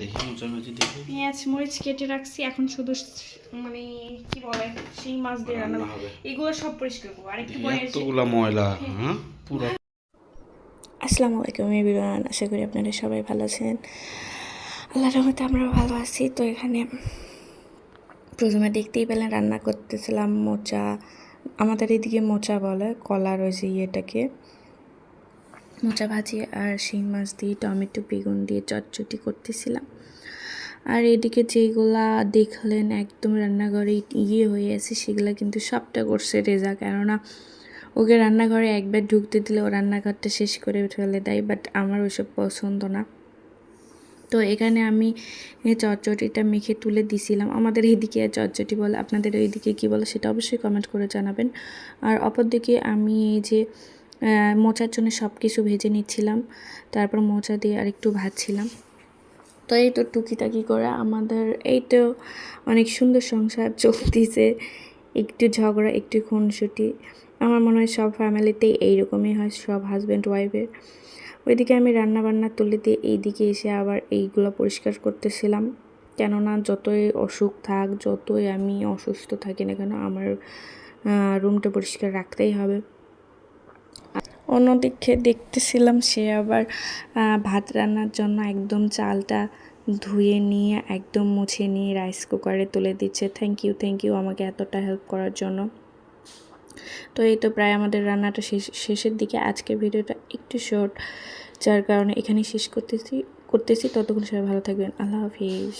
দেখি মোচা দেখি। পেঁয়াজ মরিচ কেটে রাখছি। এখন শুধু মানে কি বলে শিং মাছ দিয়ে রান্না এগুলো সব পরিষ্কার করব। আর একটু পরে ময়লা হ্যাঁ? পুরো আসসালামু আলাইকুম এভরিওয়ান। আশা করি আপনারা সবাই ভালো আছেন। আল্লাহর রহমতে আমরা ভালো আছি। তো এখানে প্রথমে দেখতেই পেলেন রান্না করতেছিলাম মোচা। আমাদের এদিকে মোচা বলে কলার ওই যে ইয়েটাকে। মোচা ভাজি আর শিং মাছ দিয়ে, টমেটো, বেগুন দিয়ে চটচটি করতেছিলাম। আর এদিকে যেগুলা দেখলেন একদম রান্নাঘরে ইয়ে হয়ে আছে, সেগুলা কিন্তু সবটা করছে রেজা। কেননা ওকে রান্নাঘরে একবার ঢুকতে দিলে ও রান্নাঘরটা শেষ করে ফেলে দেয়, বাট আমার ওইসব পছন্দ না। তো এখানে আমি চটচটিটা মেখে তুলে দিছিলাম। আমাদের এইদিকে চটচটি বলে, আপনাদের ওইদিকে কী বলে সেটা অবশ্যই কমেন্ট করে জানাবেন। আর অপরদিকে আমি এই যে মোচার জন্য সব কিছু ভেজে নিচ্ছিলাম। তারপর মোচা দিয়ে আর একটু ভাজছিলাম। তো এই তো টুকিটাকি করে। আমাদের এই তো অনেক সুন্দর সংসার চলতেছে। একটু ঝগড়া, একটু খুনসুটি। আমার মনে হয় সব ফ্যামিলিতেই এইরকমই হয়, সব হাজব্যান্ড ওয়াইফের ওইদিকে আমি রান্না বান্না তুলে দিয়ে এইদিকে এসে আবার এইগুলো পরিষ্কার করতেছিলাম। কেননা যতই অসুখ থাক, যতই আমি অসুস্থ থাকি না কেন, আমার রুমটা পরিষ্কার রাখতেই হবে। অন্যদিকে দেখতেছিলাম সে আবার ভাত রান্নার জন্য একদম চালটা ধুয়ে নিয়ে একদম মুছে নিয়ে রাইস কুকারে তুলে দিচ্ছে। থ্যাংক ইউ থ্যাংক ইউ আমাকে এতটা হেল্প করার জন্য। তো এই তো প্রায় আমাদের রান্নাটা শেষ, শেষের দিকে। আজকের ভিডিওটা একটু শর্ট যার কারণে এখানেই শেষ করতেছি করতেছি। ততক্ষণ সবাই ভালো থাকবেন। আল্লাহ হাফিজ।